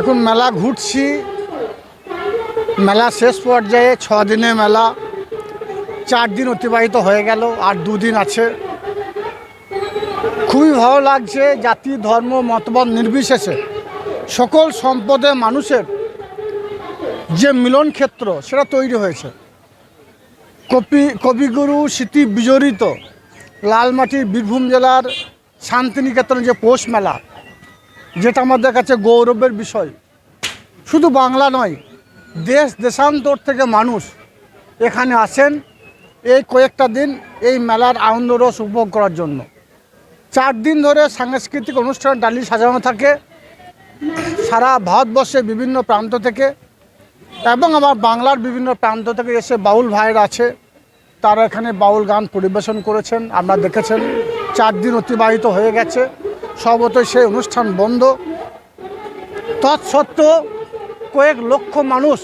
এখন মেলা ঘুরছি। মেলা শেষ পর্যায়ে ছ দিনের মেলা। চার দিন অতিবাহিত হয়ে গেল, আর দুদিন আছে। খুবই ভালো লাগছে, জাতি, ধর্ম, মতবাদ নির্বিশেষে। সকল সম্পদের মানুষের যে মিলন ক্ষেত্র, সেটা তৈরি হয়েছে। কপি, কবিগুরু স্মৃতি বিজড়িত লালমাটির বীরভূম জেলার শান্তিনিকেতন যে পৌষ মেলা যেটা আমাদের কাছে গৌরবের বিষয়। শুধু বাংলা নয়, দেশ দেশান্তর থেকে মানুষ এখানে আসেন, এই কয়েকটা দিন এই মেলার আনন্দ রস উপভোগ করার জন্য। চার দিন ধরে সাংস্কৃতিক অনুষ্ঠান ডালি সাজানো থাকে, সারা ভারতবর্ষে বিভিন্ন প্রান্ত থেকে এবং আমার বাংলার বিভিন্ন প্রান্ত থেকে এসে বাউল ভাইয়ের আছে, তারা এখানে বাউল গান পরিবেশন করেছেন, আমরা দেখেছেন। চার দিন অতিবাহিত হয়ে গেছে। সর্বতই সেই অনুষ্ঠান বন্ধ। তৎসত্ত্বেও কয়েক লক্ষ মানুষ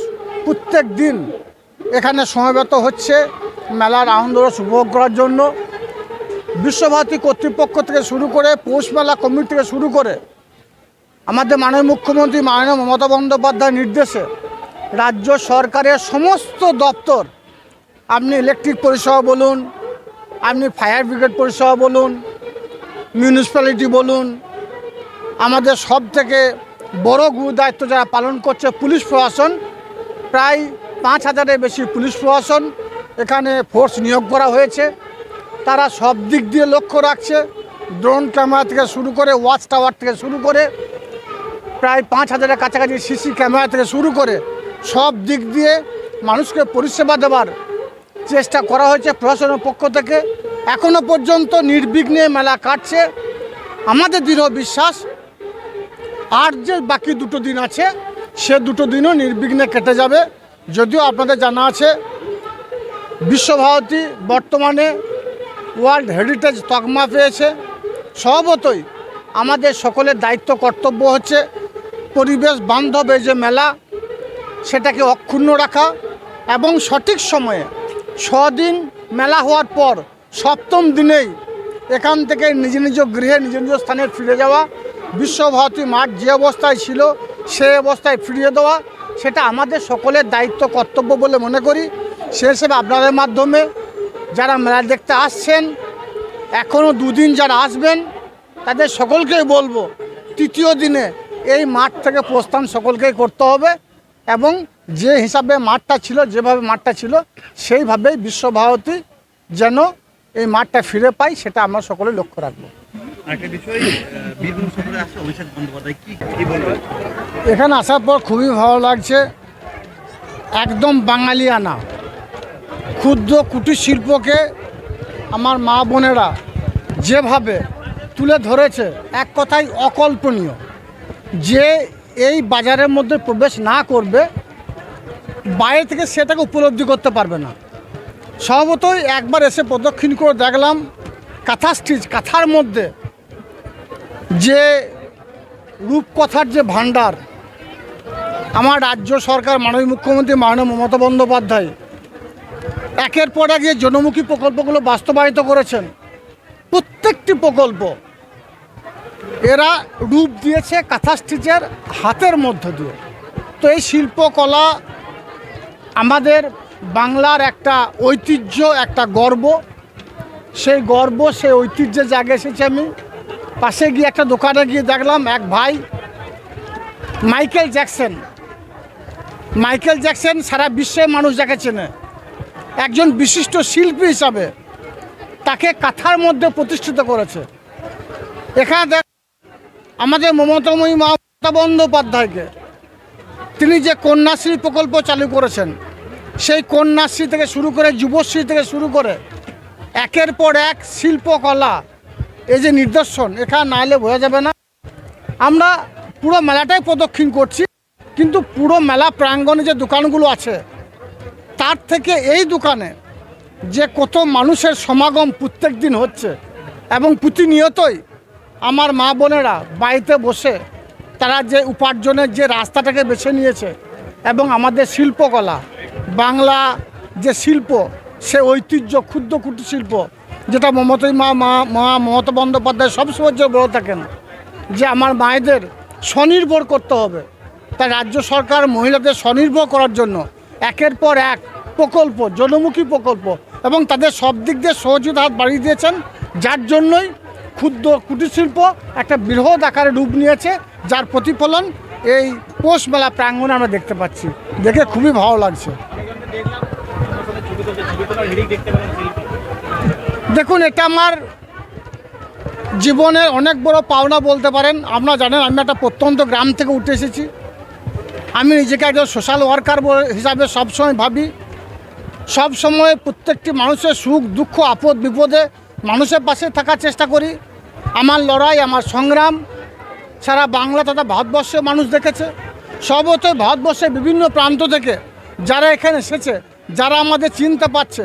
প্রত্যেক দিন এখানে সমবেত হচ্ছে মেলার আনন্দ রস উপভোগ করার জন্য। বিশ্বভারতী কর্তৃপক্ষ থেকে শুরু করে পৌষ মেলা কমিটি থেকে শুরু করে আমাদের মাননীয় মুখ্যমন্ত্রী মাননীয় মমতা বন্দ্যোপাধ্যায়ের নির্দেশে রাজ্য সরকারের সমস্ত দপ্তর, আপনি ইলেকট্রিক পরিষেবা বলুন, আপনি ফায়ার ব্রিগেড পরিষেবা বলুন মিউনিসিপ্যালিটি বলুন, আমাদের সব থেকে বড় গুরু দায়িত্ব যারা পালন করছে পুলিশ প্রশাসন, প্রায় পাঁচ হাজারের বেশি পুলিশ প্রশাসন এখানে ফোর্স নিয়োগ করা হয়েছে। তারা সব দিক দিয়ে লক্ষ্য রাখছে। ড্রোন ক্যামেরা থেকে শুরু করে ওয়াচ টাওয়ার থেকে শুরু করে প্রায় পাঁচ হাজারের কাছাকাছি সিসি ক্যামেরা থেকে শুরু করে সব দিক দিয়ে মানুষকে পরিষেবা দেওয়ার চেষ্টা করা হয়েছে প্রশাসনের পক্ষ থেকে। এখনও পর্যন্ত নির্বিঘ্নে মেলা কাটছে। আমাদের দৃঢ় বিশ্বাস, আর যে বাকি দুটো দিন আছে, সে দুটো দিনও নির্বিঘ্নে কেটে যাবে। যদিও আপনাদের জানা আছে, বিশ্বভারতী বর্তমানে ওয়ার্ল্ড হেরিটেজ তকমা পেয়েছে। স্বভাবতই আমাদের সকলের দায়িত্ব, কর্তব্য হচ্ছে পরিবেশ বান্ধব, এই যে মেলা, সেটাকে অক্ষুণ্ণ রাখা এবং সঠিক সময়ে ছদিন মেলা হওয়ার পর সপ্তম দিনেই এখান থেকে নিজ নিজ গৃহে, নিজ নিজ স্থানে ফিরে যাওয়া, বিশ্বভারতী মাঠ যে অবস্থায় ছিল সে অবস্থায় ফিরিয়ে দেওয়া, সেটা আমাদের সকলের দায়িত্ব, কর্তব্য বলে মনে করি। সে হিসেবে আপনাদের মাধ্যমে যারা মেলা দেখতে আসছেন এখনও দুদিন যারা আসবেন, তাদের সকলকেই বলব, তৃতীয় দিনে এই মাঠ থেকে প্রস্থান সকলকেই করতে হবে এবং যে হিসাবে মাঠটা ছিল, যেভাবে মাঠটা ছিল, সেইভাবেই বিশ্বভারতী যেন এই মাঠটা ফিরে পাই সেটা আমরা সকলে লক্ষ্য রাখব। এখানে আসার পর খুবই ভালো লাগছে। একদম বাঙালিয়ানা ক্ষুদ্র কুটির শিল্পকে আমার মা বোনেরা যেভাবে তুলে ধরেছে এক কথায় অকল্পনীয়। যে এই বাজারের মধ্যে প্রবেশ না করবে বাইরে থেকে সেটাকে উপলব্ধি করতে পারবে না। স্বভাবতই একবার এসে প্রদক্ষিণ করে দেখলাম কাঁথা স্টিচ, কাঁথার মধ্যে যে রূপকথার যে ভাণ্ডার, আমার রাজ্য সরকার, মাননীয় মুখ্যমন্ত্রী, মাননীয় মমতা বন্দ্যোপাধ্যায়, একের পর এক যে জনমুখী প্রকল্পগুলো বাস্তবায়িত করেছেন, প্রত্যেকটি প্রকল্প, এরা রূপ দিয়েছে কাঁথা স্টিচের হাতের মধ্য দিয়ে। তো এই শিল্পকলা আমাদের বাংলার একটা ঐতিহ্য, একটা গর্ব। সেই গর্ব, সেই ঐতিহ্যের জায়গায় এসেছি আমি। পাশে গিয়ে একটা দোকানে গিয়ে দেখলাম এক ভাই, মাইকেল জ্যাকসন। মাইকেল জ্যাকসন সারা বিশ্বে মানুষ যাকে চেনে। একজন বিশিষ্ট শিল্পী হিসাবে তাকে কাঁথার মধ্যে প্রতিষ্ঠিত করেছে। এখানে দেখ, আমাদের মমতাময়ী মমতা বন্দ্যোপাধ্যায়কে। তিনি যে কন্যাশ্রী প্রকল্প চালু করেছেন সেই কন্যাশ্রী থেকে শুরু করে যুবশ্রী থেকে শুরু করে একের পর এক শিল্পকলা। এই যে নিদর্শন, এখানে না এলে বোঝা যাবে না। আমরা পুরো মেলাটাই প্রদক্ষিণ করছি, কিন্তু পুরো মেলা প্রাঙ্গণে যে দোকানগুলো আছে, তার থেকে এই দোকানে যে কত মানুষের সমাগম প্রত্যেক দিন হচ্ছে এবং প্রতিনিয়তই আমার মা বোনেরা বাড়িতে বসে তারা যে উপার্জনের যে রাস্তাটাকে বেছে নিয়েছে এবং আমাদের শিল্পকলা বাংলা যে শিল্প, সে ঐতিহ্য, ক্ষুদ্র কুটির শিল্প, যেটা মমতাই মা মা মা, মমতা বন্দ্যোপাধ্যায় সবসময় যে বলে থাকেন, যে আমার মায়েদের স্বনির্ভর করতে হবে। তাই রাজ্য সরকার মহিলাদের স্বনির্ভর করার জন্য একের পর এক প্রকল্প, জনমুখী প্রকল্প এবং তাদের সব দিক দিয়ে সহযোগিতা হাত বাড়িয়ে দিয়েছেন, যার জন্যই ক্ষুদ্র কুটির শিল্প একটা বৃহৎ আকারে রূপ নিয়েছে, যার প্রতিফলন এই পৌষ মেলা প্রাঙ্গণে আমরা দেখতে পাচ্ছি। দেখে খুবই ভালো লাগছে। দেখুন, এটা আমার জীবনের অনেক বড় পাওনা বলতে পারেন। আপনারা জানেন, আমি একটা প্রত্যন্ত গ্রাম থেকে উঠে এসেছি। আমি নিজেকে একজন সোশ্যাল ওয়ার্কার হিসাবে সবসময় ভাবি। সবসময় প্রত্যেকটি মানুষের সুখ, দুঃখ, আপদ, বিপদে মানুষের পাশে থাকার চেষ্টা করি। আমার লড়াই, আমার সংগ্রাম সারা বাংলা তথা ভারতবর্ষের মানুষ দেখেছে। সর্বতই ভারতবর্ষের বিভিন্ন প্রান্ত থেকে যারা এখানে এসেছে, যারা আমাদের চিনতে পারছে,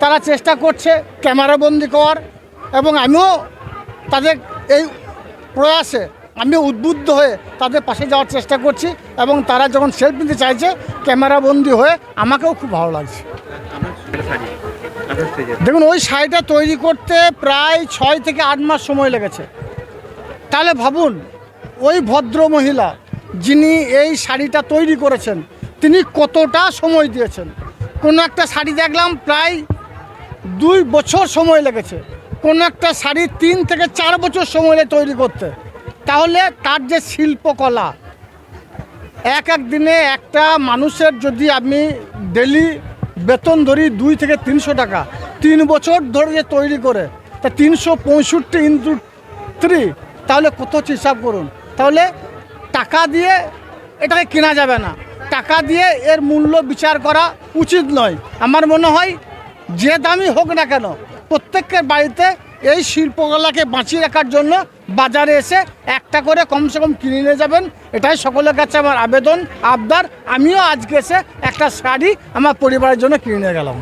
তারা চেষ্টা করছে ক্যামেরাবন্দি করার এবং আমিও তাদের এই প্রয়াসে আমি উদ্বুদ্ধ হয়ে তাদের পাশে যাওয়ার চেষ্টা করছি এবং তারা যখন সেলফি নিতে চাইছে ক্যামেরাবন্দি হয়ে আমাকেও খুব ভালো লাগছে। দেখুন, ওই শাড়িটা তৈরি করতে প্রায় ছয় থেকে আট মাস সময় লেগেছে। তাহলে ভাবুন, ওই ভদ্র মহিলা যিনি এই শাড়িটা তৈরি করেছেন, তিনি কতটা সময় দিয়েছেন? কোনো একটা শাড়ি দেখলাম প্রায় দুই বছর সময় লেগেছে। কোনো একটা শাড়ি তিন থেকে চার বছর সময় লাগে তৈরি করতে। তাহলে তার যে শিল্পকলা, এক এক দিনে একটা মানুষের যদি আমি ডেলি বেতন ধরি দুই থেকে তিনশো টাকা, তিন বছর ধরে যে তৈরি করে, তা তিনশো পঁয়ষট্টি ইন্টু থ্রি, তাহলে কত হিসাব করুন? তাহলে টাকা দিয়ে এটাকে কেনা যাবে না। টাকা দিয়ে এর মূল্য বিচার করা উচিত নয়। আমার মনে হয় যে দামই হোক না কেন, প্রত্যেকের বাড়িতে এই শিল্পকলাকে বাঁচিয়ে রাখার জন্য বাজারে এসে একটা করে কমসে কম কিনে নিয়ে যাবেন। এটাই সকলের কাছে আমার আবেদন, আবদার। আমিও আজকে এসে একটা শাড়ি আমার পরিবারের জন্য কিনে গেলাম।